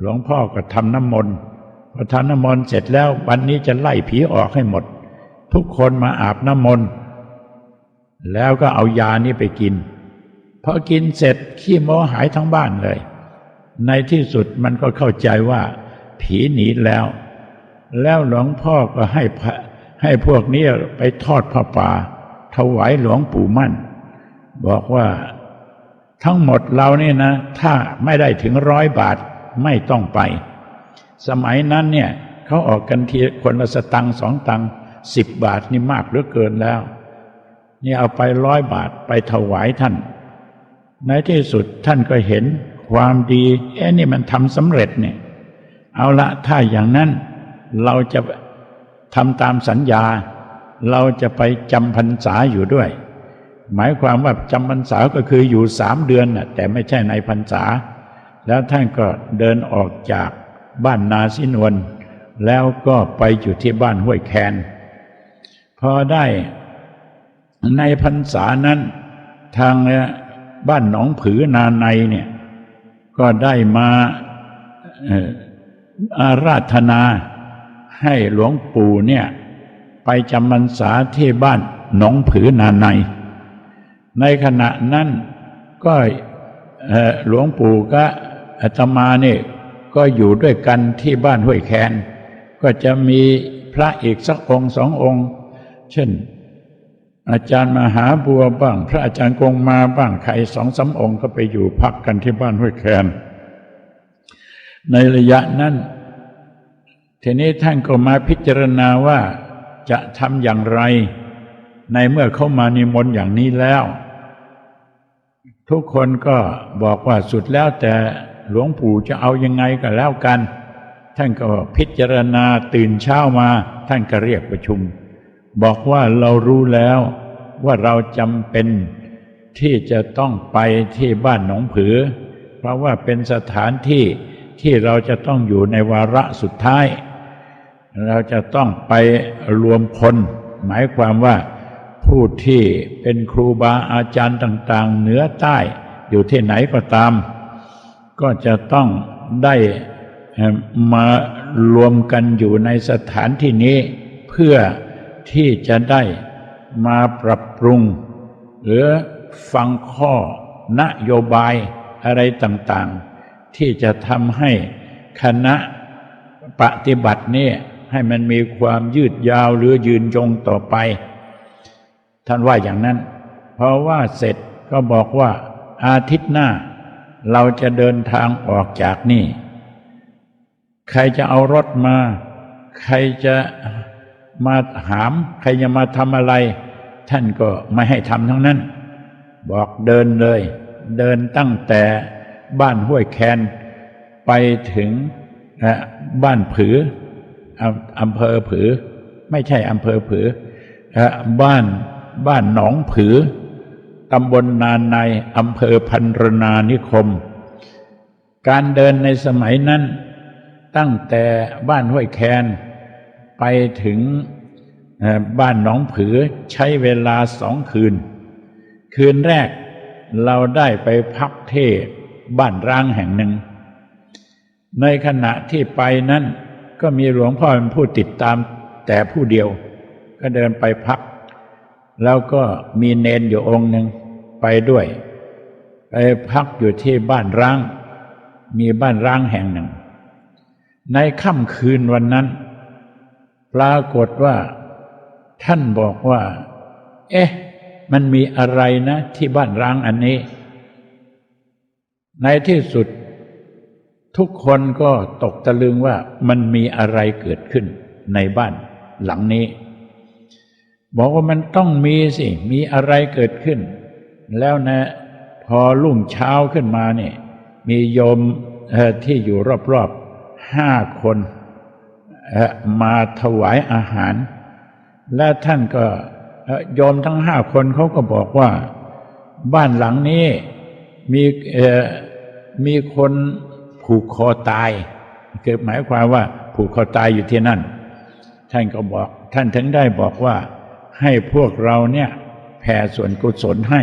หลวงพ่อก็ทำน้ำมนต์พอทำน้ำมนต์เสร็จแล้ววันนี้จะไล่ผีออกให้หมด ทุกคนมาอาบน้ำมนต์แล้วก็เอายานี้ไปกินพอกินเสร็จขี้โมหายทั้งบ้านเลย ในที่สุดมันก็เข้าใจว่า ผีหนีแล้ว แล้วหลวงพ่อก็ให้พระให้พวกนี้ไปทอดผ้าป่าถวายหลวงปู่มั่น บอกว่าทั้งหมดเราเนี่ยนะ ถ้าไม่ได้ถึงร้อยบาท ไม่ต้องไป สมัยนั้นเนี่ยเขาออกกันทีคนละสตังสองตังสิบบาทนี่มากเหลือเกินแล้วนี่เอาไปร้อยบาทไปถวายท่าน ในที่สุดท่านก็เห็นความดีเอ๊ะนี่มันทำสำเร็จเนี่ย เอาละถ้าอย่างนั้นเราจะทำตามสัญญา เราจะไปจำพรรษาอยู่ด้วย หมายความว่าจำพรรษาก็คืออยู่สามเดือนน่ะแต่ไม่ใช่ในพรรษา แล้วท่านก็เดินออกจากบ้านนาสินวนแล้วก็ไปอยู่ที่บ้านห้วยแคน พอได้ในพรรษานั้น ทางบ้านหนองผือนาในเนี่ยก็ได้มาอาราธนาให้หลวงปู่เนี่ยไปจำพรรษาที่บ้านหนองผือนาใน ในขณะนั้นก็หลวงปู่ก็ อาตมาเนี่ยก็อยู่ด้วยกันที่บ้านห้วยแคน ก็จะมีพระอีกสักองค์สององค์ เช่น อาจารย์มหาบัวบ้าง พระอาจารย์กงมาบ้างใครสองสามองค์ก็ไปอยู่พักกันที่บ้านห้วยแคน ในระยะนั้นทีนี้ท่านก็มาพิจารณาว่าจะทำอย่างไร ในเมื่อเข้ามานิมนต์อย่างนี้แล้ว ทุกคนก็บอกว่าสุดแล้วแต่ หลวงปู่จะเอายังไงก็แล้วกัน ท่านก็พิจารณาตื่นเช้ามา ท่านก็เรียกประชุม บอกว่าเรารู้แล้วว่าเราจำเป็นที่จะต้องไปที่บ้านหนองผือ เพราะว่าเป็นสถานที่ที่เราจะต้องอยู่ในวาระสุดท้าย เราจะต้องไปรวมพลหมายความว่าผู้ที่เป็นครูบาอาจารย์ต่าง ๆ เหนือใต้อยู่ที่ไหนก็ตาม ก็จะต้องได้มารวมกันอยู่ในสถานที่นี้ เพื่อที่จะได้มาปรับปรุง หรือฟังข้อนโยบายอะไรต่างๆ ที่จะทำให้คณะปฏิบัติเนี่ยให้มันมีความยืดยาวหรือยืนยงต่อไป ท่านว่าอย่างนั้น เพราะว่าเสร็จก็บอกว่าอาทิตย์หน้า เราจะเดินทางออกจากนี่ ใครจะเอารถมา ใครจะมาหาม ใครจะมาทำอะไร ท่านก็ไม่ให้ทำทั้งนั้น บอกเดินเลย เดินตั้งแต่บ้านห้วยแคนไปถึงบ้านผืออำเภอผือ ไม่ใช่อำเภอผือบ้านบ้านหนองผือ ตำบลนานในอำเภอพันรนานิคม การเดินในสมัยนั้น ตั้งแต่บ้านห้วยแคนไปถึงบ้านหนองผือใช้เวลาสองคืน คืนแรกเราได้ไปพักเทบ้านร้างแห่งหนึ่ง ในขณะที่ไปนั้นก็มีหลวงพ่อเป็นผู้ติดตามแต่ผู้เดียว ก็เดินไปพัก แล้วก็มีเนนอยู่องค์หนึ่งไปด้วยไปพักอยู่ที่บ้านร้าง มีบ้านร้างแห่งหนึ่ง ในค่ำคืนวันนั้น ปรากฏว่า ท่านบอกว่า เอ๊ะ มันมีอะไรนะที่บ้านร้างอันนี้ ในที่สุด ทุกคนก็ตกตะลึงว่ามันมีอะไรเกิดขึ้นในบ้านหลังนี้ บอกว่ามันต้องมีสิ มีอะไรเกิดขึ้น แล้วนะ พอรุ่งเช้าขึ้นมาเนี่ย มีโยมที่อยู่รอบๆห้าคนมาถวายอาหาร และท่านก็โยมทั้งห้าคนเขาก็บอกว่า บ้านหลังนี้มีมีคนผูกคอตายคือหมายความว่าผูกคอตายอยู่ที่นั่น ท่านก็บอกท่านถึงได้บอกว่า ให้พวกเราเนี่ยแผ่ส่วนกุศลให้